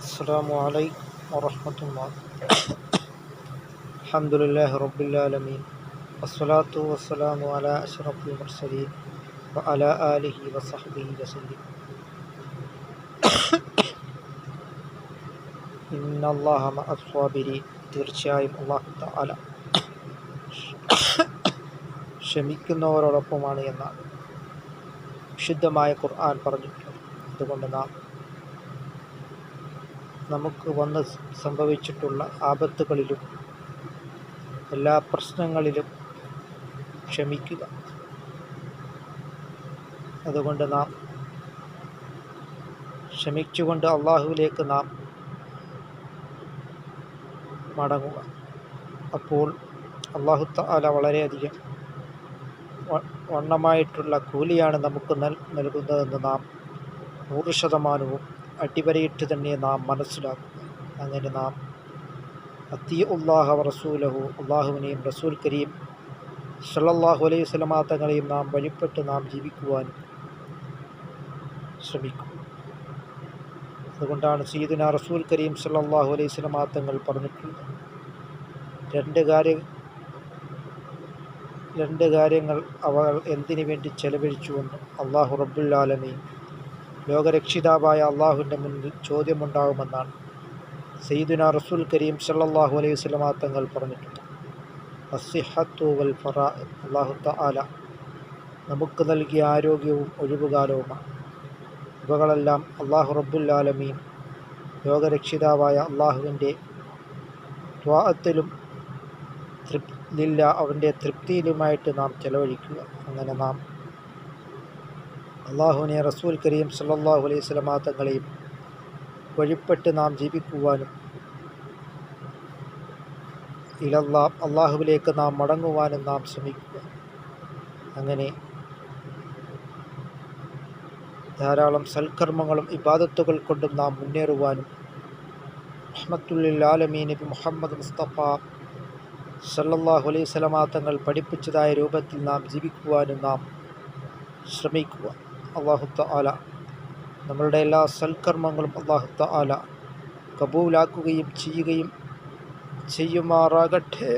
السلام عليكم ورحمة الله الحمد لله رب العالمين والصلاة والسلام على أشرف المرسلين وعلى آله وصحبه وسلم إن الله مع الصابرين തീർച്ചയായും അള്ളാഹു താല ക്ഷമിക്കുന്നവരോടൊപ്പമാണ് എന്നാണ് വിശുദ്ധമായ ഖുർആൻ പറഞ്ഞിട്ടുണ്ട് അതുകൊണ്ട് നാം നമുക്ക് വന്ന് സംഭവിച്ചിട്ടുള്ള ആപത്തുകളിലും എല്ലാ പ്രശ്നങ്ങളിലും ക്ഷമിക്കുക. അതുകൊണ്ട് നാം ക്ഷമിച്ചുകൊണ്ട് അള്ളാഹുവിലേക്ക് നാം മടങ്ങുക. അപ്പോൾ അള്ളാഹു താല വളരെയധികം വണ്ണമായിട്ടുള്ള കൂലിയാണ് നമുക്ക് നൽ നൽകുന്നതെന്ന് നാം നൂറ് ശതമാനവും അടിവരയിട്ട് തന്നെ നാം മനസ്സിലാക്കുക അങ്ങനെ നാം അത്തി ഉള്ളാഹ റസൂലഹു അള്ളാഹുവിനെയും റസൂൽ കരീം സല്ലല്ലാഹു അലൈഹി സ്വലമാ തങ്ങളെയും നാം വഴിപ്പെട്ട് നാം ജീവിക്കുവാൻ ശ്രമിക്കും. അതുകൊണ്ടാണ് സീദിന റസൂൽ കരീം സല്ലല്ലാഹു അലൈഹി സ്വലമാ തങ്ങൾ പറഞ്ഞിട്ടുള്ളത്. രണ്ട് കാര്യ രണ്ട് കാര്യങ്ങൾ അവൾ എന്തിനു വേണ്ടി ചെലവഴിച്ചുവെന്ന് അള്ളാഹു റബ്ബുല്ലാലമീൻ ലോകരക്ഷിതാവായ അള്ളാഹുവിന്റെ മുൻപിൽ ചോദ്യമുണ്ടാകുമെന്നാണ് സയ്യിദുന റസൂൽ കരീം സല്ലാഹു അലൈഹി വസല്ലമ തങ്ങൾ പറഞ്ഞിട്ടുണ്ട്. വൽ അള്ളാഹു തആല നമുക്ക് നൽകിയ ആരോഗ്യവും ഒഴിവുകാലവുമാണ്. ഇവകളെല്ലാം അള്ളാഹു റബ്ബുല്ലാലമീൻ ലോകരക്ഷിതാവായ അള്ളാഹുവിന്റെ ത്വാഅത്തിലും തൃപ്തിയില്ല അവന്റെ തൃപ്തിയിലുമായിട്ട് നാം ചെലവഴിക്കുക. അങ്ങനെ നാം അള്ളാഹുവിനെ റസൂൽ കരീം സല്ലാഹു അലൈഹി സ്വലമാ തങ്ങളെയും വഴിപ്പെട്ട് നാം ജീവിക്കുവാനും ഇലല്ലാ അള്ളാഹുവിലേക്ക് നാം മടങ്ങുവാനും നാം ശ്രമിക്കുക. അങ്ങനെ ധാരാളം സൽക്കർമ്മങ്ങളും ഇബാദത്തുകൾ കൊണ്ടും നാം മുന്നേറുവാനും റഹ്മത്തുല്ലിൽ ആലമീൻ നബി മുഹമ്മദ് മുസ്തഫ സല്ലാഹു അലൈഹി സ്വലമാ തങ്ങൾ പഠിപ്പിച്ചതായ രൂപത്തിൽ നാം ജീവിക്കുവാനും നാം ശ്രമിക്കുക. അള്ളാഹുത്ത ആല നമ്മളുടെ എല്ലാ സൽക്കർമ്മങ്ങളും അള്ളാഹുത്ത ആല കബൂലാക്കുകയും ചെയ്യുകയും ചെയ്യുമാറാകട്ടെ.